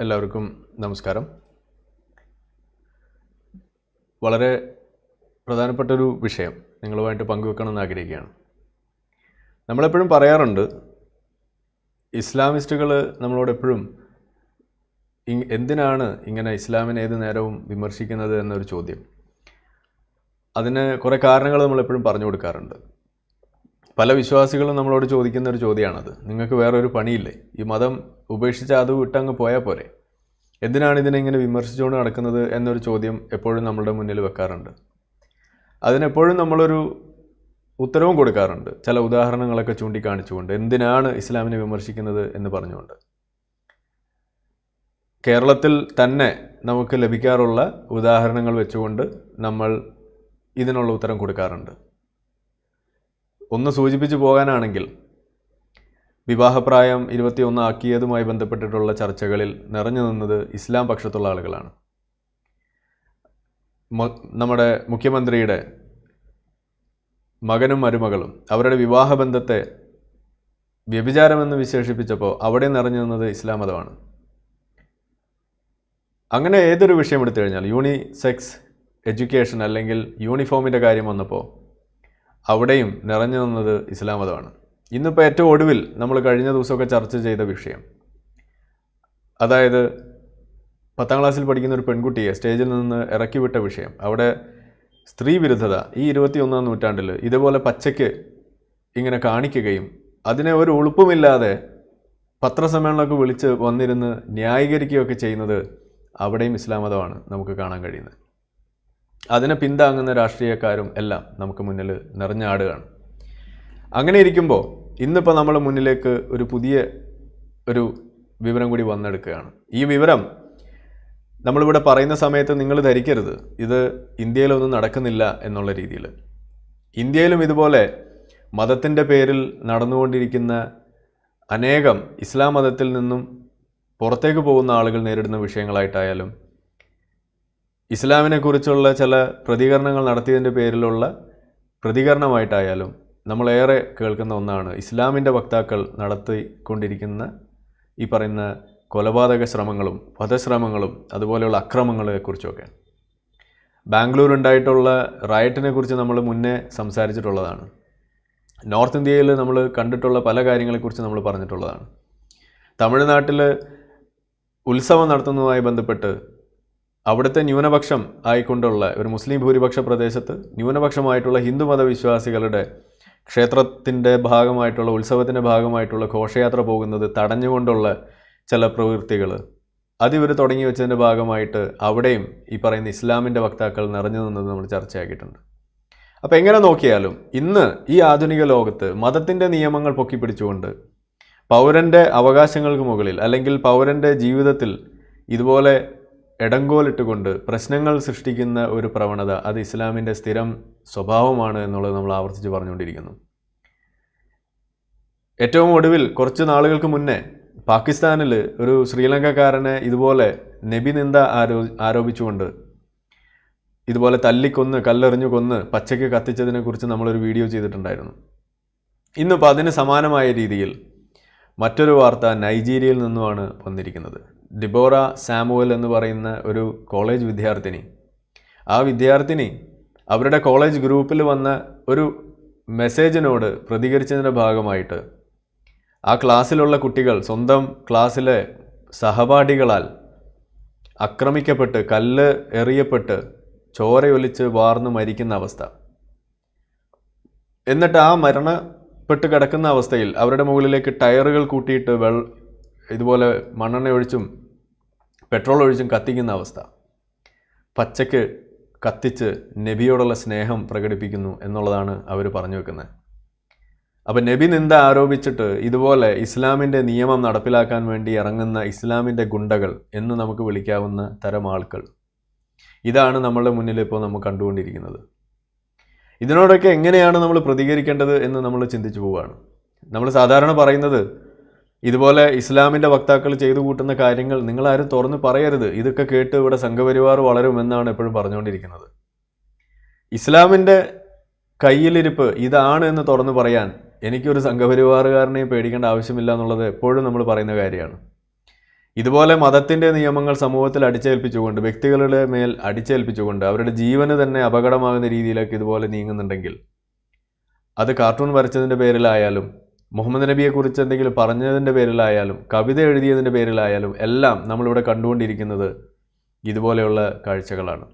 എല്ലാവർക്കും നമസ്കാരം. വളരെ പ്രധാനപ്പെട്ടൊരു വിഷയം നിങ്ങളുമായിട്ട് പങ്കുവെക്കണമെന്ന് ആഗ്രഹിക്കുകയാണ്. നമ്മളെപ്പോഴും പറയാറുണ്ട് ഇസ്ലാമിസ്റ്റുകൾ നമ്മളോട് എപ്പോഴും ഇ- എന്തിനാണ് ഇങ്ങനെ ഇസ്ലാമിനെ ഏത് നേരവും വിമർശിക്കുന്നത് എന്നൊരു ചോദ്യം. അതിന് കുറേ കാരണങ്ങൾ നമ്മളെപ്പോഴും പറഞ്ഞു കൊടുക്കാറുണ്ട്. പല വിശ്വാസികളും നമ്മളോട് ചോദിക്കുന്ന ഒരു ചോദ്യമാണത്. നിങ്ങൾക്ക് വേറൊരു പണിയില്ലേ? ഈ മതം ഉപേക്ഷിച്ച് അത് വിട്ടങ്ങ് പോയാൽ പോരെ? എന്തിനാണ് ഇതിനെ ഇങ്ങനെ വിമർശിച്ചുകൊണ്ട് നടക്കുന്നത് എന്നൊരു ചോദ്യം എപ്പോഴും നമ്മളുടെ മുന്നിൽ വെക്കാറുണ്ട്. അതിനെപ്പോഴും നമ്മളൊരു ഉത്തരവും കൊടുക്കാറുണ്ട്. ചില ഉദാഹരണങ്ങളൊക്കെ ചൂണ്ടിക്കാണിച്ചുകൊണ്ട് എന്തിനാണ് ഇസ്ലാമിനെ വിമർശിക്കുന്നത് എന്ന് പറഞ്ഞുകൊണ്ട്. കേരളത്തിൽ തന്നെ നമുക്ക് ലഭിക്കാറുള്ള ഉദാഹരണങ്ങൾ വെച്ചുകൊണ്ട് നമ്മൾ ഇതിനുള്ള ഉത്തരം കൊടുക്കാറുണ്ട്. ഒന്ന് സൂചിപ്പിച്ചു പോകാനാണെങ്കിൽ വിവാഹപ്രായം ഇരുപത്തിയൊന്ന് ആക്കിയതുമായി ബന്ധപ്പെട്ടിട്ടുള്ള ചർച്ചകളിൽ നിറഞ്ഞു നിന്നത് ഇസ്ലാം പക്ഷത്തുള്ള ആളുകളാണ്. നമ്മുടെ മുഖ്യമന്ത്രിയുടെ മകനും മരുമകളും അവരുടെ വിവാഹബന്ധത്തെ വ്യഭിചാരമെന്ന് വിശേഷിപ്പിച്ചപ്പോൾ അവിടെ നിറഞ്ഞു നിന്നത് ഇസ്ലാം മതമാണ്. അങ്ങനെ ഏതൊരു വിഷയം എടുത്തു കഴിഞ്ഞാൽ യൂണിസെക്സ് എഡ്യൂക്കേഷൻ അല്ലെങ്കിൽ യൂണിഫോമിന്റെ കാര്യം വന്നപ്പോൾ അവിടെയും നിറഞ്ഞു നിന്നത് ഇസ്ലാം മതമാണ് ഇന്നിപ്പോൾ ഏറ്റവും ഒടുവിൽ നമ്മൾ കഴിഞ്ഞ ദിവസമൊക്കെ ചർച്ച ചെയ്ത വിഷയം. അതായത് പത്താം ക്ലാസ്സിൽ പഠിക്കുന്ന ഒരു പെൺകുട്ടിയെ സ്റ്റേജിൽ നിന്ന് ഇറക്കി വിട്ട വിഷയം. അവിടെ സ്ത്രീ വിരുദ്ധത ഈ ഇരുപത്തിയൊന്നാം നൂറ്റാണ്ടിൽ ഇതുപോലെ പച്ചയ്ക്ക് ഇങ്ങനെ കാണിക്കുകയും അതിനെ ഒരു ഉളുപ്പുമില്ലാതെ പത്രസമ്മേളനമൊക്കെ വിളിച്ച് വന്നിരുന്ന് ന്യായീകരിക്കുകയൊക്കെ ചെയ്യുന്നത് അവിടെയും ഇസ്ലാം മതമാണ് നമുക്ക് കാണാൻ കഴിയുന്നത്. അതിനെ പിന്താങ്ങുന്ന രാഷ്ട്രീയക്കാരും എല്ലാം നമുക്ക് മുന്നിൽ നിറഞ്ഞാടുകയാണ് അങ്ങനെ ഇരിക്കുമ്പോൾ ഇന്നിപ്പോൾ നമ്മൾ മുന്നിലേക്ക് ഒരു പുതിയ ഒരു വിവരം കൂടി വന്നെടുക്കുകയാണ്. ഈ വിവരം നമ്മളിവിടെ പറയുന്ന സമയത്ത് നിങ്ങൾ ധരിക്കരുത്. ഇത് ഇന്ത്യയിലൊന്നും നടക്കുന്നില്ല എന്നുള്ള രീതിയിൽ. ഇന്ത്യയിലും ഇതുപോലെ മതത്തിന്റെ പേരിൽ നടന്നുകൊണ്ടിരിക്കുന്ന അനേകം ഇസ്ലാം മതത്തിൽ നിന്നും പുറത്തേക്ക് പോകുന്ന ആളുകൾ നേരിടുന്ന വിഷയങ്ങളായിട്ടായാലും ഇസ്ലാമിനെക്കുറിച്ചുള്ള ചില പ്രതികരണങ്ങൾ നടത്തിയതിന്റെ പേരിലുള്ള പ്രതികരണമായിട്ടായാലും നമ്മളേറെ കേൾക്കുന്ന ഒന്നാണ് ഇസ്ലാമിന്റെ വക്താക്കൾ നടത്തിക്കൊണ്ടിരിക്കുന്ന ഈ പറയുന്ന കൊലപാതക ശ്രമങ്ങളും വധശ്രമങ്ങളും അതുപോലെയുള്ള അക്രമങ്ങളെക്കുറിച്ചൊക്കെ ബാംഗ്ലൂർ ഉണ്ടായിട്ടുള്ള റയറ്റിനെ കുറിച്ച് നമ്മൾ മുന്നേ സംസാരിച്ചിട്ടുള്ളതാണ്. നോർത്ത് ഇന്ത്യയിൽ നമ്മൾ കണ്ടിട്ടുള്ള പല കാര്യങ്ങളെക്കുറിച്ച് നമ്മൾ പറഞ്ഞിട്ടുള്ളതാണ്. തമിഴ്നാട്ടിൽ ഉത്സവം നടത്തുന്നതുമായി ബന്ധപ്പെട്ട് അവിടുത്തെ ന്യൂനപക്ഷം ആയിക്കൊണ്ടുള്ള ഒരു മുസ്ലിം ഭൂരിപക്ഷ പ്രദേശത്ത് ന്യൂനപക്ഷമായിട്ടുള്ള ഹിന്ദു മതവിശ്വാസികളുടെ ക്ഷേത്രത്തിന്റെ ഭാഗമായിട്ടുള്ള ഉത്സവത്തിന്റെ ഭാഗമായിട്ടുള്ള ഘോഷയാത്ര പോകുന്നത് തടഞ്ഞുകൊണ്ടുള്ള ചില പ്രവൃത്തികൾ അതിവർ തുടങ്ങി വെച്ചതിന്റെ ഭാഗമായിട്ട് അവിടെയും ഈ പറയുന്ന ഇസ്ലാമിന്റെ വക്താക്കൾ നിറഞ്ഞു നിന്നത് നമ്മൾ ചർച്ചയാക്കിയിട്ടുണ്ട്. അപ്പോൾ എങ്ങനെ നോക്കിയാലും ഇന്ന് ഈ ആധുനിക ലോകത്ത് മതത്തിന്റെ നിയമങ്ങൾ പൊക്കിപ്പിടിച്ചുകൊണ്ട് പൗരന്റെ അവകാശങ്ങൾക്ക് മുകളിൽ അല്ലെങ്കിൽ പൗരന്റെ ജീവിതത്തിൽ ഇതുപോലെ ഇടങ്കോലിട്ടുകൊണ്ട് പ്രശ്നങ്ങൾ സൃഷ്ടിക്കുന്ന ഒരു പ്രവണത അത് ഇസ്ലാമിന്റെ സ്ഥിരം സ്വഭാവമാണ് എന്നുള്ളത് നമ്മൾ ആവർത്തിച്ച് പറഞ്ഞുകൊണ്ടിരിക്കുന്നു. ഏറ്റവും ഒടുവിൽ കുറച്ച് നാളുകൾക്ക് മുന്നേ പാകിസ്ഥാനിൽ ഒരു ശ്രീലങ്കക്കാരനെ ഇതുപോലെ നബി നിന്ദ ആരോ ആരോപിച്ചുകൊണ്ട് ഇതുപോലെ തല്ലിക്കൊന്ന് കല്ലെറിഞ്ഞു കൊന്ന് പച്ചയ്ക്ക് കത്തിച്ചതിനെക്കുറിച്ച് നമ്മളൊരു വീഡിയോ ചെയ്തിട്ടുണ്ടായിരുന്നു. ഇന്നിപ്പോൾ അതിന് സമാനമായ രീതിയിൽ മറ്റൊരു വാർത്ത നൈജീരിയയിൽ നിന്നുമാണ് വന്നിരിക്കുന്നത്. ഡിബോറ സാമുവൽ എന്ന് പറയുന്ന ഒരു കോളേജ് വിദ്യാർത്ഥിനി. ആ വിദ്യാർത്ഥിനി അവരുടെ കോളേജ് ഗ്രൂപ്പിൽ വന്ന ഒരു മെസ്സേജിനോട് പ്രതികരിച്ചതിന്റെ ഭാഗമായിട്ട് ആ ക്ലാസ്സിലുള്ള കുട്ടികൾ സ്വന്തം ക്ലാസ്സിലെ സഹപാഠികളാൽ ആക്രമിക്കപ്പെട്ട് കല്ല് എറിയപ്പെട്ട് ചോരയൊലിച്ച് വാർന്ന് മരിക്കുന്ന അവസ്ഥ. എന്നിട്ട് ആ മരണപ്പെട്ട് കിടക്കുന്ന അവസ്ഥയിൽ അവരുടെ മുകളിലേക്ക് ടയറുകൾ കൂട്ടിയിട്ട് വെൾ ഇതുപോലെ മണ്ണെണ്ണ ഒഴിച്ചും പെട്രോൾ ഒഴിച്ചും കത്തിക്കുന്ന അവസ്ഥ. പച്ചയ്ക്ക് കത്തിച്ച് നബിയോടുള്ള സ്നേഹം പ്രകടിപ്പിക്കുന്നു എന്നുള്ളതാണ് അവർ പറഞ്ഞു വെക്കുന്നത്. അപ്പം നബി നിന്ദ ആരോപിച്ചിട്ട് ഇതുപോലെ ഇസ്ലാമിന്റെ നിയമം നടപ്പിലാക്കാൻ വേണ്ടി ഇറങ്ങുന്ന ഇസ്ലാമിന്റെ ഗുണ്ടകൾ എന്ന് നമുക്ക് വിളിക്കാവുന്ന തരം ആൾക്കൾ ഇതാണ് നമ്മളുടെ മുന്നിൽ ഇപ്പോൾ നമ്മൾ കണ്ടുകൊണ്ടിരിക്കുന്നത്. ഇതിനോടൊക്കെ എങ്ങനെയാണ് നമ്മൾ പ്രതികരിക്കേണ്ടത് എന്ന് നമ്മൾ ചിന്തിച്ചു പോവുകയാണ്. നമ്മൾ സാധാരണ പറയുന്നത് ഇതുപോലെ ഇസ്ലാമിന്റെ വക്താക്കൾ ചെയ്തു കൂട്ടുന്ന കാര്യങ്ങൾ നിങ്ങളാരും തുറന്ന് പറയരുത്. ഇതൊക്കെ കേട്ട് ഇവിടെ സംഘപരിവാർ വളരുമെന്നാണ് എപ്പോഴും പറഞ്ഞുകൊണ്ടിരിക്കുന്നത്. ഇസ്ലാമിന്റെ കയ്യിലിരിപ്പ് ഇതാണ് എന്ന് തുറന്ന് പറയാൻ എനിക്കൊരു സംഘപരിവാറുകാരനെയും പേടിക്കേണ്ട ആവശ്യമില്ല എന്നുള്ളത് എപ്പോഴും നമ്മൾ പറയുന്ന കാര്യമാണ്. ഇതുപോലെ മതത്തിന്റെ നിയമങ്ങൾ സമൂഹത്തിൽ അടിച്ചേൽപ്പിച്ചുകൊണ്ട് വ്യക്തികളുടെ മേൽ അടിച്ചേൽപ്പിച്ചുകൊണ്ട് അവരുടെ ജീവന് തന്നെ അപകടമാകുന്ന രീതിയിലേക്ക് ഇതുപോലെ നീങ്ങുന്നുണ്ടെങ്കിൽ അത് കാർട്ടൂൺ വരച്ചതിന്റെ പേരിലായാലും മുഹമ്മദ് നബിയെക്കുറിച്ച് എന്തെങ്കിലും പറഞ്ഞതിന്റെ പേരിലായാലും കവിത എഴുതിയതിന്റെ പേരിലായാലും എല്ലാം നമ്മളിവിടെ കണ്ടുകൊണ്ടിരിക്കുന്നത് ഇതുപോലെയുള്ള കാഴ്ചകളാണ്.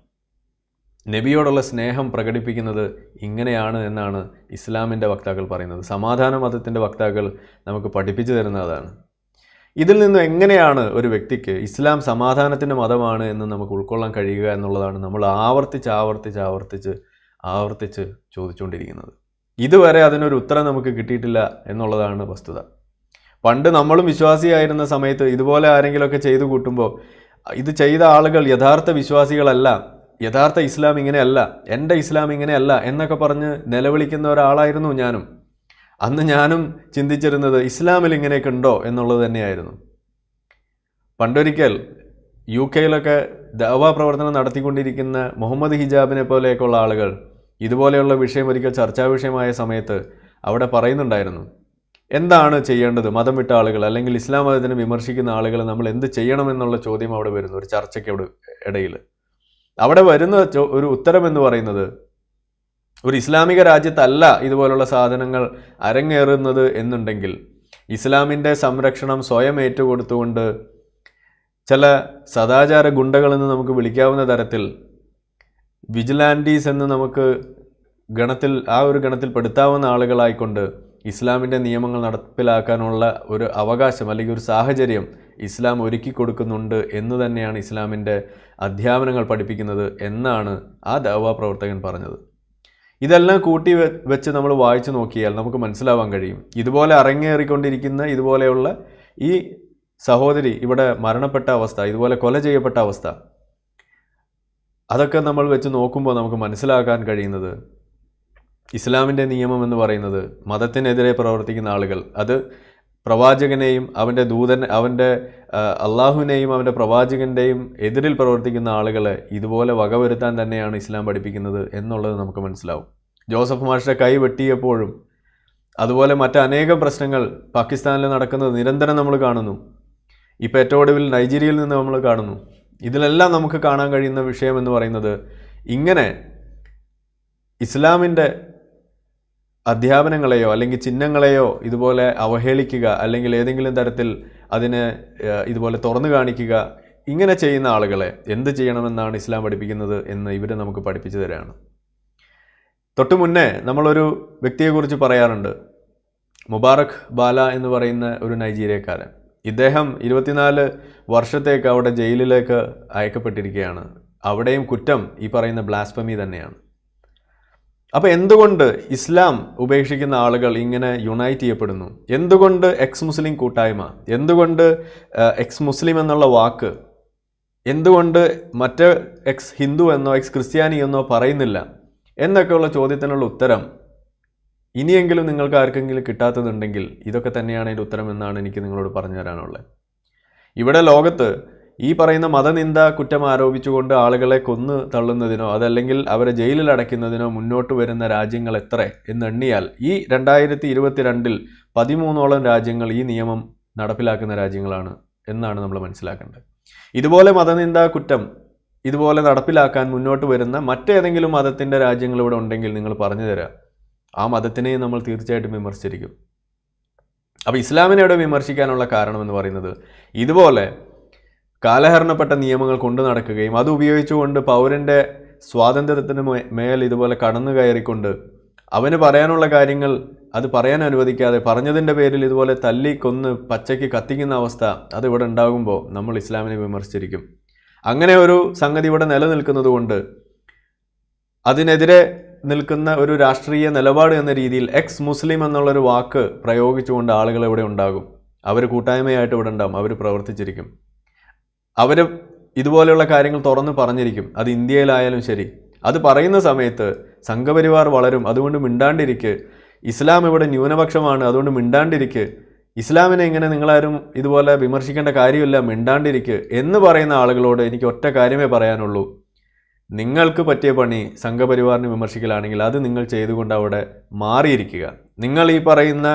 നബിയോടുള്ള സ്നേഹം പ്രകടിപ്പിക്കുന്നത് ഇങ്ങനെയാണ് എന്നാണ് ഇസ്ലാമിന്റെ വക്താക്കൾ പറയുന്നത്. സമാധാന മതത്തിന്റെ വക്താക്കൾ നമുക്ക് പഠിപ്പിച്ചു തരുന്നതാണ് ഇതിൽ നിന്നും എങ്ങനെയാണ് ഒരു വ്യക്തിക്ക് ഇസ്ലാം സമാധാനത്തിന്റെ മതമാണ് എന്ന് നമുക്ക് ഉൾക്കൊള്ളാൻ കഴിയുക എന്നുള്ളതാണ് നമ്മൾ ആവർത്തിച്ച് ആവർത്തിച്ച് ആവർത്തിച്ച് ആവർത്തിച്ച് ചോദിച്ചുകൊണ്ടിരിക്കുന്നത്. ഇതുവരെ അതിനൊരു ഉത്തരം നമുക്ക് കിട്ടിയിട്ടില്ല എന്നുള്ളതാണ് വസ്തുത. പണ്ട് നമ്മളും വിശ്വാസിയായിരുന്ന സമയത്ത് ഇതുപോലെ ആരെങ്കിലുമൊക്കെ ചെയ്തു കൂട്ടുമ്പോൾ ഇത് ചെയ്ത ആളുകൾ യഥാർത്ഥ വിശ്വാസികളല്ല യഥാർത്ഥ ഇസ്ലാം ഇങ്ങനെയല്ല എന്റെ ഇസ്ലാം ഇങ്ങനെയല്ല എന്നൊക്കെ പറഞ്ഞ് നിലവിളിക്കുന്ന ഒരാളായിരുന്നു ഞാനും. അന്ന് ഞാനും ചിന്തിച്ചിരുന്നത് ഇസ്ലാമിൽ ഇങ്ങനെയൊക്കെ ഉണ്ടോ എന്നുള്ളത് തന്നെയായിരുന്നു. പണ്ടൊരിക്കൽ യു കെയിലൊക്കെ ദവാ പ്രവർത്തനം നടത്തിക്കൊണ്ടിരിക്കുന്ന മുഹമ്മദ് ഹിജാബിനെ പോലെയൊക്കെയുള്ള ആളുകൾ ഇതുപോലെയുള്ള വിഷയം ഒരിക്കൽ ചർച്ചാ വിഷയമായ സമയത്ത് അവിടെ പറയുന്നുണ്ടായിരുന്നു എന്താണ് ചെയ്യേണ്ടത്? മതം വിട്ട ആളുകൾ അല്ലെങ്കിൽ ഇസ്ലാം മതത്തിനെ വിമർശിക്കുന്ന ആളുകൾ നമ്മൾ എന്ത് ചെയ്യണമെന്നുള്ള ചോദ്യം അവിടെ വരുന്നു ഒരു ചർച്ചയ്ക്ക് അവിടെ ഇടയിൽ. അവിടെ വരുന്ന ഒരു ഉത്തരം എന്ന് പറയുന്നത് ഒരു ഇസ്ലാമിക രാജ്യത്തല്ല ഇതുപോലുള്ള സാധനങ്ങൾ അരങ്ങേറുന്നത് എന്നുണ്ടെങ്കിൽ ഇസ്ലാമിന്റെ സംരക്ഷണം സ്വയം ഏറ്റുകൊടുത്തുകൊണ്ട് ചില സദാചാര ഗുണ്ടകളെന്ന് നമുക്ക് വിളിക്കാവുന്ന തരത്തിൽ വിജിലാന്റീസ് എന്ന് നമുക്ക് ഗണത്തിൽ ആ ഒരു ഗണത്തിൽ പെടുത്താവുന്ന ആളുകളായിക്കൊണ്ട് ഇസ്ലാമിന്റെ നിയമങ്ങൾ നടപ്പിലാക്കാനുള്ള ഒരു അവകാശം അല്ലെങ്കിൽ ഒരു സാഹചര്യം ഇസ്ലാം ഒരുക്കി കൊടുക്കുന്നുണ്ട് എന്ന് തന്നെയാണ് ഇസ്ലാമിന്റെ അധ്യാപനങ്ങൾ പഠിപ്പിക്കുന്നത് എന്നാണ് ആ ദവാ പ്രവർത്തകൻ പറഞ്ഞത്. ഇതെല്ലാം കൂട്ടി വെച്ച് നമ്മൾ വായിച്ചു നോക്കിയാൽ നമുക്ക് മനസ്സിലാവാൻ കഴിയും. ഇതുപോലെ അരങ്ങേറിക്കൊണ്ടിരിക്കുന്ന ഇതുപോലെയുള്ള ഈ സഹോദരി ഇവിടെ മരണപ്പെട്ട അവസ്ഥ ഇതുപോലെ കൊല ചെയ്യപ്പെട്ട അവസ്ഥ അതൊക്കെ നമ്മൾ വെച്ച് നോക്കുമ്പോൾ നമുക്ക് മനസ്സിലാക്കാൻ കഴിയുന്നത് ഇസ്ലാമിന്റെ നിയമം എന്ന് പറയുന്നത് മതത്തിനെതിരെ പ്രവർത്തിക്കുന്ന ആളുകൾ. അത് പ്രവാചകനെയും അവന്റെ ദൂതൻ അവന്റെ അള്ളാഹുവിനെയും അവന്റെ പ്രവാചകന്റെയും എതിരിൽ പ്രവർത്തിക്കുന്ന ആളുകളെ ഇതുപോലെ വകവരുത്താൻ തന്നെയാണ് ഇസ്ലാം പഠിപ്പിക്കുന്നത് എന്നുള്ളത് നമുക്ക് മനസ്സിലാവും. ജോസഫ് മാഷിന്റെ കൈ വെട്ടിയപ്പോഴും അതുപോലെ മറ്റനേകം പ്രശ്നങ്ങൾ പാകിസ്ഥാനിൽ നടക്കുന്നത് നിരന്തരം നമ്മൾ കാണുന്നു. ഇപ്പോൾ ഏറ്റവും ഒടുവിൽ നൈജീരിയയിൽ നിന്ന് നമ്മൾ കാണുന്നു. ഇതിലെല്ലാം നമുക്ക് കാണാൻ കഴിയുന്ന വിഷയം എന്ന് പറയുന്നത് ഇങ്ങനെ ഇസ്ലാമിന്റെ അധ്യാപനങ്ങളെയോ അല്ലെങ്കിൽ ചിഹ്നങ്ങളെയോ ഇതുപോലെ അവഹേളിക്കുക അല്ലെങ്കിൽ ഏതെങ്കിലും തരത്തിൽ അതിനെ ഇതുപോലെ തുറന്നു കാണിക്കുക ഇങ്ങനെ ചെയ്യുന്ന ആളുകളെ എന്ത് ചെയ്യണമെന്നാണ് ഇസ്ലാം പഠിപ്പിക്കുന്നത് എന്ന് ഇവർ നമുക്ക് പഠിപ്പിച്ചു തരാണ്. തൊട്ടു മുന്നേ നമ്മളൊരു വ്യക്തിയെക്കുറിച്ച് പറയാറുണ്ട്. മുബാറക് ബാല എന്ന് പറയുന്ന ഒരു നൈജീരിയക്കാരൻ. ഇദ്ദേഹം ഇരുപത്തിനാല് വർഷത്തേക്ക് അവിടെ ജയിലിലേക്ക് അയക്കപ്പെട്ടിരിക്കുകയാണ്. അവിടെയും കുറ്റം ഈ പറയുന്ന ബ്ലാസ്ഫമി തന്നെയാണ്. അപ്പോൾ എന്തുകൊണ്ട് ഇസ്ലാം ഉപേക്ഷിക്കുന്ന ആളുകൾ ഇങ്ങനെ യുണൈറ്റ് ചെയ്യപ്പെടുന്നു? എന്തുകൊണ്ട് എക്സ് മുസ്ലിം കൂട്ടായ്മ? എന്തുകൊണ്ട് എക്സ് മുസ്ലിം എന്നുള്ള വാക്ക്? എന്തുകൊണ്ട് മറ്റ് എക്സ് ഹിന്ദു എന്നോ എക്സ് ക്രിസ്ത്യാനി എന്നോ പറയുന്നില്ല? എന്നൊക്കെയുള്ള ചോദ്യത്തിനുള്ള ഉത്തരം ഇനിയെങ്കിലും നിങ്ങൾക്ക് ആർക്കെങ്കിലും കിട്ടാത്തതുണ്ടെങ്കിൽ ഇതൊക്കെ തന്നെയാണ് അതിന്റെ ഉത്തരം എന്നാണ് എനിക്ക് നിങ്ങളോട് പറഞ്ഞു തരാനുള്ളത്. ഇവിടെ ലോകത്ത് ഈ പറയുന്ന മതനിന്ദ കുറ്റം ആരോപിച്ചുകൊണ്ട് ആളുകളെ കൊന്നു തള്ളുന്നതിനോ അതല്ലെങ്കിൽ അവരെ ജയിലിൽ അടയ്ക്കുന്നതിനോ മുന്നോട്ട് വരുന്ന രാജ്യങ്ങൾ എത്ര എന്ന് എണ്ണിയാൽ ഈ രണ്ടായിരത്തി ഇരുപത്തിരണ്ടിൽ പതിമൂന്നോളം രാജ്യങ്ങൾ ഈ നിയമം നടപ്പിലാക്കുന്ന രാജ്യങ്ങളാണ് എന്നാണ് നമ്മൾ മനസ്സിലാക്കേണ്ടത്. ഇതുപോലെ മതനിന്ദ കുറ്റം ഇതുപോലെ നടപ്പിലാക്കാൻ മുന്നോട്ട് വരുന്ന മറ്റേതെങ്കിലും മതത്തിന്റെ രാജ്യങ്ങൾ ഇവിടെ ഉണ്ടെങ്കിൽ നിങ്ങൾ പറഞ്ഞു തരാം. ആ മതത്തിനെയും നമ്മൾ തീർച്ചയായിട്ടും വിമർശിച്ചിരിക്കും. അപ്പോൾ ഇസ്ലാമിനെ ഇവിടെ വിമർശിക്കാനുള്ള കാരണം എന്ന് പറയുന്നത് ഇതുപോലെ കാലഹരണപ്പെട്ട നിയമങ്ങൾ കൊണ്ടു നടക്കുകയും അത് ഉപയോഗിച്ചുകൊണ്ട് പൗരന്റെ സ്വാതന്ത്ര്യത്തിന് മേൽ ഇതുപോലെ കടന്നു കയറിക്കൊണ്ട് അവന് പറയാനുള്ള കാര്യങ്ങൾ അത് പറയാൻ അനുവദിക്കാതെ പറഞ്ഞതിന്റെ പേരിൽ ഇതുപോലെ തല്ലി കൊന്ന് പച്ചയ്ക്ക് കത്തിക്കുന്ന അവസ്ഥ അത് ഇവിടെ ഉണ്ടാകുമ്പോൾ നമ്മൾ ഇസ്ലാമിനെ വിമർശിച്ചിരിക്കും. അങ്ങനെ ഒരു സംഗതി ഇവിടെ നിലനിൽക്കുന്നത് കൊണ്ട് അതിനെതിരെ നിൽക്കുന്ന ഒരു രാഷ്ട്രീയ നിലപാട് എന്ന രീതിയിൽ എക്സ് മുസ്ലിം എന്നുള്ളൊരു വാക്ക് പ്രയോഗിച്ചുകൊണ്ട് ആളുകൾ ഇവിടെ ഉണ്ടാകും. അവർ കൂട്ടായ്മയായിട്ട് ഇവിടെ ഉണ്ടാകും അവർ പ്രവർത്തിച്ചിരിക്കും. അവർ ഇതുപോലെയുള്ള കാര്യങ്ങൾ തുറന്ന് പറഞ്ഞിരിക്കും. അത് ഇന്ത്യയിലായാലും ശരി. അത് പറയുന്ന സമയത്ത് സംഘപരിവാർ വളരും. അതുകൊണ്ട് മിണ്ടാണ്ടിരിക്ക്. ഇസ്ലാം ഇവിടെ ന്യൂനപക്ഷമാണ്. അതുകൊണ്ട് മിണ്ടാണ്ടിരിക്ക്. ഇസ്ലാമിനെ ഇങ്ങനെ നിങ്ങളാരും ഇതുപോലെ വിമർശിക്കേണ്ട കാര്യമില്ല. മിണ്ടാണ്ടിരിക്ക് എന്ന് പറയുന്ന ആളുകളോട് എനിക്ക് ഒറ്റ കാര്യമേ പറയാനുള്ളൂ. നിങ്ങൾക്ക് പറ്റിയ പണി സംഘപരിവാറിനെ വിമർശിക്കലാണെങ്കിൽ അത് നിങ്ങൾ ചെയ്തുകൊണ്ട് അവിടെ മാറിയിരിക്കുക. നിങ്ങൾ ഈ പറയുന്ന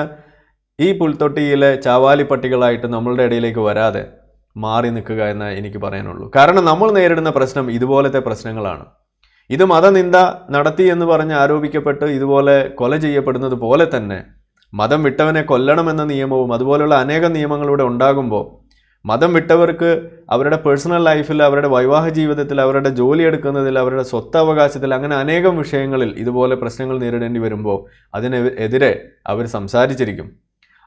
ഈ പുൽത്തൊട്ടിയിലെ ചാവാലി പട്ടികളായിട്ട് നമ്മളുടെ ഇടയിലേക്ക് വരാതെ മാറി നിൽക്കുക എന്ന് എനിക്ക് പറയാനുള്ളൂ. കാരണം നമ്മൾ നേരിടുന്ന പ്രശ്നം ഇതുപോലത്തെ പ്രശ്നങ്ങളാണ്. ഇത് മതനിന്ദ നടത്തി എന്ന് പറഞ്ഞ് ആരോപിക്കപ്പെട്ട് ഇതുപോലെ കൊല ചെയ്യപ്പെടുന്നത് പോലെ തന്നെ മതം വിട്ടവനെ കൊല്ലണമെന്ന നിയമവും അതുപോലെയുള്ള അനേകം നിയമങ്ങളിവിടെ ഉണ്ടാകുമ്പോൾ മതം വിട്ടവർക്ക് അവരുടെ പേഴ്സണൽ ലൈഫിൽ അവരുടെ വൈവാഹ ജീവിതത്തിൽ അവരുടെ ജോലി എടുക്കുന്നതിൽ അവരുടെ സ്വത്തവകാശത്തിൽ അങ്ങനെ അനേകം വിഷയങ്ങളിൽ ഇതുപോലെ പ്രശ്നങ്ങൾ നേരിടേണ്ടി വരുമ്പോൾ അതിനെതിരെ അവർ സംസാരിച്ചിരിക്കും.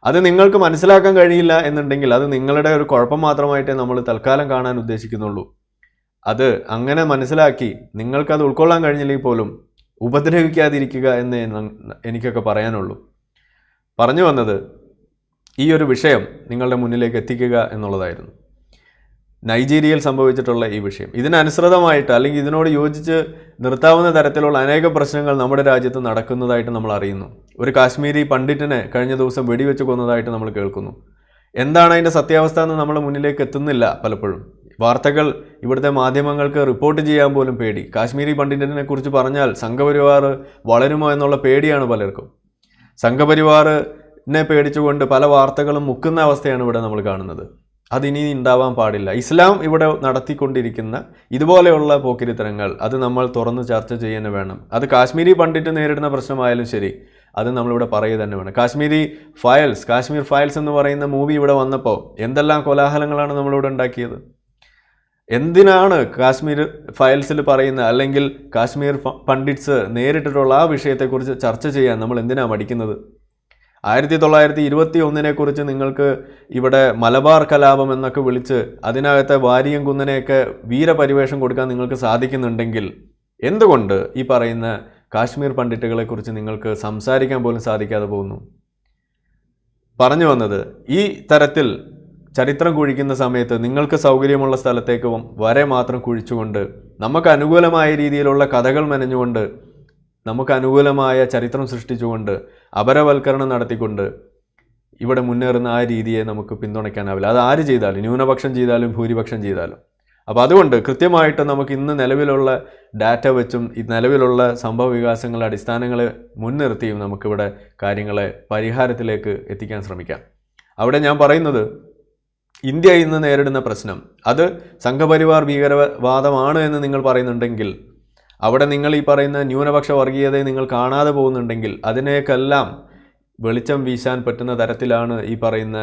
അത് നിങ്ങൾക്ക് മനസ്സിലാക്കാൻ കഴിയില്ല എന്നുണ്ടെങ്കിൽ അത് നിങ്ങളുടെ ഒരു കുഴപ്പം മാത്രമായിട്ടേ നമ്മൾ തൽക്കാലം കാണാൻ ഉദ്ദേശിക്കുന്നുള്ളൂ. അത് അങ്ങനെ മനസ്സിലാക്കി നിങ്ങൾക്കത് ഉൾക്കൊള്ളാൻ കഴിഞ്ഞില്ലെങ്കിൽ പോലും ഉപദ്രവിക്കാതിരിക്കുക എന്ന് എനിക്കൊക്കെ പറയാനുള്ളൂ. പറഞ്ഞു വന്നത് ഈ ഒരു വിഷയം നിങ്ങളുടെ മുന്നിലേക്ക് എത്തിക്കുക എന്നുള്ളതായിരുന്നു. നൈജീരിയയിൽ സംഭവിച്ചിട്ടുള്ള ഈ വിഷയം. ഇതിനനുസൃതമായിട്ട് അല്ലെങ്കിൽ ഇതിനോട് യോജിച്ച് നിർത്താവുന്ന തരത്തിലുള്ള അനേക പ്രശ്നങ്ങൾ നമ്മുടെ രാജ്യത്ത് നടക്കുന്നതായിട്ട് നമ്മൾ അറിയുന്നു. ഒരു കാശ്മീരി പണ്ഡിറ്റിനെ കഴിഞ്ഞ ദിവസം വെടിവെച്ച് കൊന്നതായിട്ട് നമ്മൾ കേൾക്കുന്നു. എന്താണ് അതിന്റെ സത്യാവസ്ഥ എന്ന് നമ്മൾ മുന്നിലേക്ക് എത്തുന്നില്ല പലപ്പോഴും. വാർത്തകൾ ഇവിടുത്തെ മാധ്യമങ്ങൾക്ക് റിപ്പോർട്ട് ചെയ്യാൻ പോലും പേടി. കാശ്മീരി പണ്ഡിറ്റിനെ കുറിച്ച് പറഞ്ഞാൽ സംഘപരിവാർ വളരുമോ എന്നുള്ള പേടിയാണ് പലർക്കും. സംഘപരിവാറിനെ പേടിച്ചുകൊണ്ട് പല വാർത്തകളും മുക്കുന്ന അവസ്ഥയാണ് ഇവിടെ നമ്മൾ കാണുന്നത്. അതിനി ഉണ്ടാവാൻ പാടില്ല. ഇസ്ലാം ഇവിടെ നടത്തിക്കൊണ്ടിരിക്കുന്ന ഇതുപോലെയുള്ള പോക്കിരിത്തരങ്ങൾ അത് നമ്മൾ തുറന്ന് ചർച്ച ചെയ്യാൻ വേണം. അത് കാശ്മീരി പണ്ഡിറ്റ് നേരിടുന്ന പ്രശ്നമായാലും ശരി അത് നമ്മളിവിടെ പറയുക തന്നെ വേണം. കാശ്മീരി ഫയൽസ് കാശ്മീർ ഫയൽസ് എന്ന് പറയുന്ന മൂവി ഇവിടെ വന്നപ്പോൾ എന്തെല്ലാം കോലാഹലങ്ങളാണ് നമ്മളിവിടെ ഉണ്ടാക്കിയത്? എന്തിനാണ് കാശ്മീർ ഫയൽസിൽ പറയുന്ന അല്ലെങ്കിൽ കാശ്മീർ പണ്ഡിറ്റ്സ് നേരിട്ടിട്ടുള്ള ആ വിഷയത്തെക്കുറിച്ച് ചർച്ച ചെയ്യാൻ നമ്മൾ എന്തിനാണ് മടിക്കുന്നത്? ആയിരത്തി തൊള്ളായിരത്തി ഇരുപത്തി ഒന്നിനെ കുറിച്ച് നിങ്ങൾക്ക് ഇവിടെ മലബാർ കലാപം എന്നൊക്കെ വിളിച്ച് അതിനകത്തെ വാരിയം കുന്നനെയൊക്കെ വീരപരിവേഷം കൊടുക്കാൻ നിങ്ങൾക്ക് സാധിക്കുന്നുണ്ടെങ്കിൽ എന്തുകൊണ്ട് ഈ പറയുന്ന കാശ്മീർ പണ്ഡിറ്റുകളെക്കുറിച്ച് നിങ്ങൾക്ക് സംസാരിക്കാൻ പോലും സാധിക്കാതെ പോകുന്നു? പറഞ്ഞു വന്നത് ഈ തരത്തിൽ ചരിത്രം കുഴിക്കുന്ന സമയത്ത് നിങ്ങൾക്ക് സൗകര്യമുള്ള സ്ഥലത്തേക്ക് വരെ മാത്രം കുഴിച്ചുകൊണ്ട് നമുക്ക് അനുകൂലമായ രീതിയിലുള്ള കഥകൾ മെനഞ്ഞുകൊണ്ട് നമുക്ക് അനുകൂലമായ ചരിത്രം സൃഷ്ടിച്ചുകൊണ്ട് അപരവൽക്കരണം നടത്തിക്കൊണ്ട് ഇവിടെ മുന്നേറുന്ന ആ രീതിയെ നമുക്ക് പിന്തുണയ്ക്കാനാവില്ല. അത് ആര് ചെയ്താലും ന്യൂനപക്ഷം ചെയ്താലും ഭൂരിപക്ഷം ചെയ്താലും. അപ്പോൾ അതുകൊണ്ട് കൃത്യമായിട്ട് നമുക്ക് ഇന്ന് നിലവിലുള്ള ഡാറ്റ വെച്ചും ഈ നിലവിലുള്ള സംഭവ വികാസങ്ങളുടെ അടിസ്ഥാനങ്ങളെ മുൻനിർത്തിയും നമുക്കിവിടെ കാര്യങ്ങളെ പരിഹാരത്തിലേക്ക് എത്തിക്കാൻ ശ്രമിക്കാം. അവിടെ ഞാൻ പറയുന്നത് ഇന്ത്യ ഇന്ന് നേരിടുന്ന പ്രശ്നം അത് സംഘപരിവാർ ഭീകരവാദമാണ് എന്ന് നിങ്ങൾ പറയുന്നുണ്ടെങ്കിൽ അവിടെ നിങ്ങൾ ഈ പറയുന്ന ന്യൂനപക്ഷ വർഗീയതയെ നിങ്ങൾ കാണാതെ പോകുന്നുണ്ടെങ്കിൽ അതിനേക്കെല്ലാം വെളിച്ചം വീശാൻ പറ്റുന്ന തരത്തിലാണ് ഈ പറയുന്ന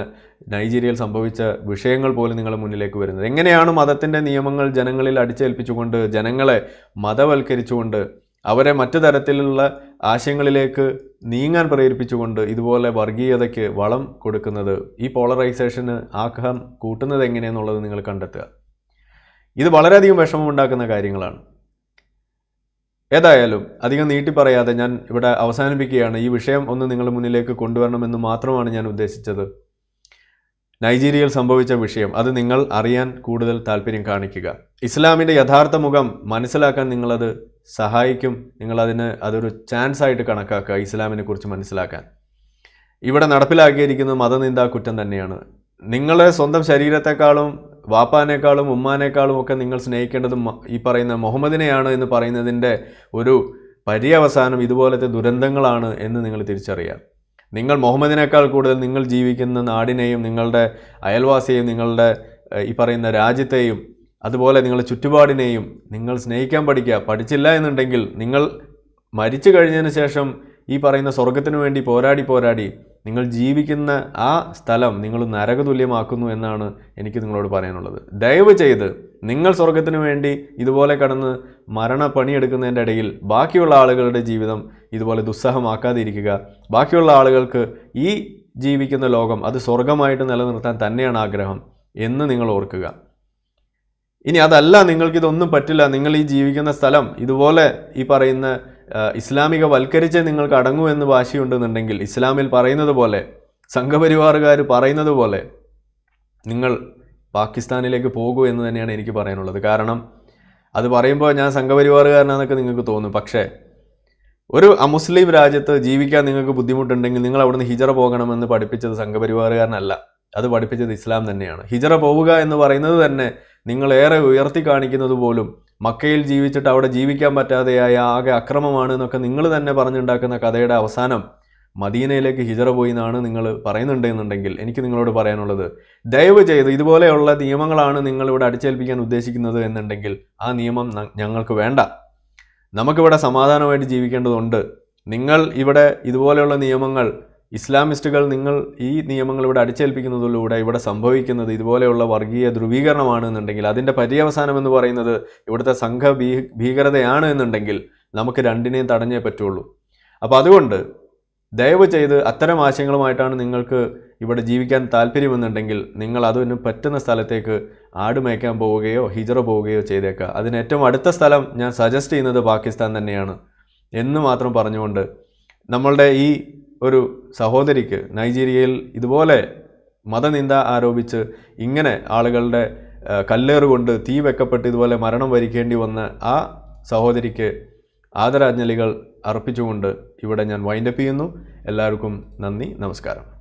നൈജീരിയയിൽ സംഭവിച്ച വിഷയങ്ങൾ പോലും നിങ്ങളുടെ മുന്നിലേക്ക് വരുന്നത്. എങ്ങനെയാണ് മതത്തിന്റെ നിയമങ്ങൾ ജനങ്ങളിൽ അടിച്ചേൽപ്പിച്ചുകൊണ്ട് ജനങ്ങളെ മതവൽക്കരിച്ചുകൊണ്ട് അവരെ മറ്റു തരത്തിലുള്ള ആശയങ്ങളിലേക്ക് നീങ്ങാൻ പ്രേരിപ്പിച്ചുകൊണ്ട് ഇതുപോലെ വർഗീയതയ്ക്ക് വളം കൊടുക്കുന്നത് ഈ പോളറൈസേഷന് ആഗ്രഹം കൂട്ടുന്നത് എങ്ങനെയെന്നുള്ളത് നിങ്ങൾ കണ്ടെത്തുക. ഇത് വളരെയധികം വിഷമമുണ്ടാക്കുന്ന കാര്യങ്ങളാണ്. ഏതായാലും അധികം നീട്ടി പറയാതെ ഞാൻ ഇവിടെ അവസാനിപ്പിക്കുകയാണ്. ഈ വിഷയം ഒന്ന് നിങ്ങളുടെ മുന്നിലേക്ക് കൊണ്ടുവരണമെന്ന് മാത്രമാണ് ഞാൻ ഉദ്ദേശിച്ചത്. നൈജീരിയയിൽ സംഭവിച്ച വിഷയം അത് നിങ്ങൾ അറിയാൻ കൂടുതൽ താല്പര്യം കാണിക്കുക. ഇസ്ലാമിന്റെ യഥാർത്ഥ മുഖം മനസ്സിലാക്കാൻ നിങ്ങളത് സഹായിക്കും. നിങ്ങളതിന് അതൊരു ചാൻസ് ആയിട്ട് കണക്കാക്കുക ഇസ്ലാമിനെ കുറിച്ച് മനസ്സിലാക്കാൻ. ഇവിടെ നടപ്പിലാക്കിയിരിക്കുന്നത് മതനിന്ദാ കുറ്റം തന്നെയാണ്. നിങ്ങളെ സ്വന്തം ശരീരത്തെക്കാളും വാപ്പാനേക്കാളും ഉമ്മാനേക്കാളും ഒക്കെ നിങ്ങൾ സ്നേഹിക്കേണ്ടത് ഈ പറയുന്ന മുഹമ്മദിനെയാണ് എന്ന് പറയുന്നതിന്റെ ഒരു പര്യവസാനം ഇതുപോലത്തെ ദുരന്തങ്ങളാണ് എന്ന് നിങ്ങൾ തിരിച്ചറിയാം. നിങ്ങൾ മുഹമ്മദിനേക്കാൾ കൂടുതൽ നിങ്ങൾ ജീവിക്കുന്ന നാടിനെയും നിങ്ങളുടെ അയൽവാസിയെയും നിങ്ങളുടെ ഈ പറയുന്ന രാജ്യത്തെയും അതുപോലെ നിങ്ങളുടെ ചുറ്റുപാടിനെയും നിങ്ങൾ സ്നേഹിക്കാൻ പഠിക്കുക. പഠിച്ചില്ല എന്നുണ്ടെങ്കിൽ നിങ്ങൾ മരിച്ചു കഴിഞ്ഞതിന് ശേഷം ഈ പറയുന്ന സ്വർഗത്തിനു വേണ്ടി പോരാടി പോരാടി നിങ്ങൾ ജീവിക്കുന്ന ആ സ്ഥലം നിങ്ങൾ നരകതുല്യമാക്കുന്നു എന്നാണ് എനിക്ക് നിങ്ങളോട് പറയാനുള്ളത്. ദയവ് ചെയ്ത് നിങ്ങൾ സ്വർഗത്തിനു വേണ്ടി ഇതുപോലെ കടന്ന് മരണ പണിയെടുക്കുന്നതിന്റെ ഇടയിൽ ബാക്കിയുള്ള ആളുകളുടെ ജീവിതം ഇതുപോലെ ദുസ്സഹമാക്കാതിരിക്കുക. ബാക്കിയുള്ള ആളുകൾക്ക് ഈ ജീവിക്കുന്ന ലോകം അത് സ്വർഗമായിട്ട് നിലനിർത്താൻ തന്നെയാണ് ആഗ്രഹം എന്ന് നിങ്ങൾ ഓർക്കുക. ഇനി അതല്ല നിങ്ങൾക്കിതൊന്നും പറ്റില്ല. നിങ്ങൾ ഈ ജീവിക്കുന്ന സ്ഥലം ഇതുപോലെ ഈ പറയുന്ന ഇസ്ലാമിക വൽക്കരിച്ച് നിങ്ങൾക്ക് അടങ്ങൂ എന്ന് വാശിയുണ്ടെന്നുണ്ടെങ്കിൽ ഇസ്ലാമിൽ പറയുന്നത് പോലെ സംഘപരിവാറുകാർ പറയുന്നത് പോലെ നിങ്ങൾ പാകിസ്ഥാനിലേക്ക് പോകൂ എന്ന് തന്നെയാണ് എനിക്ക് പറയാനുള്ളത്. കാരണം അത് പറയുമ്പോൾ ഞാൻ സംഘപരിവാറുകാരനാണെന്നൊക്കെ നിങ്ങൾക്ക് തോന്നും. പക്ഷേ ഒരു അമുസ്ലിം രാജ്യത്ത് ജീവിക്കാൻ നിങ്ങൾക്ക് ബുദ്ധിമുട്ടുണ്ടെങ്കിൽ നിങ്ങൾ അവിടുന്ന് ഹിജറ പോകണമെന്ന് പഠിപ്പിച്ചത് സംഘപരിവാറുകാരനല്ല. അത് പഠിപ്പിച്ചത് ഇസ്ലാം തന്നെയാണ്. ഹിജറ പോവുക എന്ന് പറയുന്നത് തന്നെ നിങ്ങളേറെ ഉയർത്തി കാണിക്കുന്നത് പോലും മക്കയിൽ ജീവിച്ചിട്ട് അവിടെ ജീവിക്കാൻ പറ്റാതെയായ ആകെ അക്രമമാണ് എന്നൊക്കെ നിങ്ങൾ തന്നെ പറഞ്ഞുണ്ടാക്കുന്ന കഥയുടെ അവസാനം മദീനയിലേക്ക് ഹിജറ പോയി എന്നാണ് നിങ്ങൾ പറയുന്നുണ്ട് എന്നുണ്ടെങ്കിൽ എനിക്ക് നിങ്ങളോട് പറയാനുള്ളത്. ദയവ് ചെയ്ത് ഇതുപോലെയുള്ള നിയമങ്ങളാണ് നിങ്ങളിവിടെ അടിച്ചേൽപ്പിക്കാൻ ഉദ്ദേശിക്കുന്നത് എന്നുണ്ടെങ്കിൽ ആ നിയമം ഞങ്ങൾക്ക് വേണ്ട. നമുക്കിവിടെ സമാധാനമായിട്ട് ജീവിക്കേണ്ടതുണ്ട്. നിങ്ങൾ ഇവിടെ ഇതുപോലെയുള്ള നിയമങ്ങൾ ഇസ്ലാമിസ്റ്റുകൾ നിങ്ങൾ ഈ നിയമങ്ങൾ ഇവിടെ അടിച്ചേൽപ്പിക്കുന്നതിലൂടെ ഇവിടെ സംഭവിക്കുന്നത് ഇതുപോലെയുള്ള വർഗീയ ധ്രുവീകരണമാണ് എന്നുണ്ടെങ്കിൽ അതിന്റെ പര്യവസാനം എന്ന് പറയുന്നത് ഇവിടുത്തെ സംഘ ഭീ ഭീകരതയാണ് എന്നുണ്ടെങ്കിൽ നമുക്ക് രണ്ടിനെയും തടഞ്ഞേ പറ്റുള്ളൂ. അപ്പോൾ അതുകൊണ്ട് ദയവ് ചെയ്ത് അത്തരം ആശയങ്ങളുമായിട്ടാണ് നിങ്ങൾക്ക് ഇവിടെ ജീവിക്കാൻ താല്പര്യമെന്നുണ്ടെങ്കിൽ നിങ്ങൾ അതിന് പറ്റുന്ന സ്ഥലത്തേക്ക് ആട് പോവുകയോ ഹിജറ പോവുകയോ ചെയ്തേക്കുക. അതിന് ഏറ്റവും അടുത്ത സ്ഥലം ഞാൻ സജസ്റ്റ് ചെയ്യുന്നത് പാകിസ്ഥാൻ തന്നെയാണ്. എന്ന് മാത്രം പറഞ്ഞുകൊണ്ട് നമ്മളുടെ ഈ ഒരു സഹോദരിക്ക് നൈജീരിയയിൽ ഇതുപോലെ മതനിന്ദ ആരോപിച്ച് ഇങ്ങനെ ആളുകളുടെ കല്ലേറുകൊണ്ട് കൊണ്ട് തീ വെക്കപ്പെട്ട് ഇതുപോലെ മരണം വരിക്കേണ്ടി വന്ന ആ സഹോദരിക്ക് ആദരാഞ്ജലികൾ അർപ്പിച്ചുകൊണ്ട് ഇവിടെ ഞാൻ വൈൻഡപ്പ് ചെയ്യുന്നു. എല്ലാവർക്കും നന്ദി നമസ്കാരം.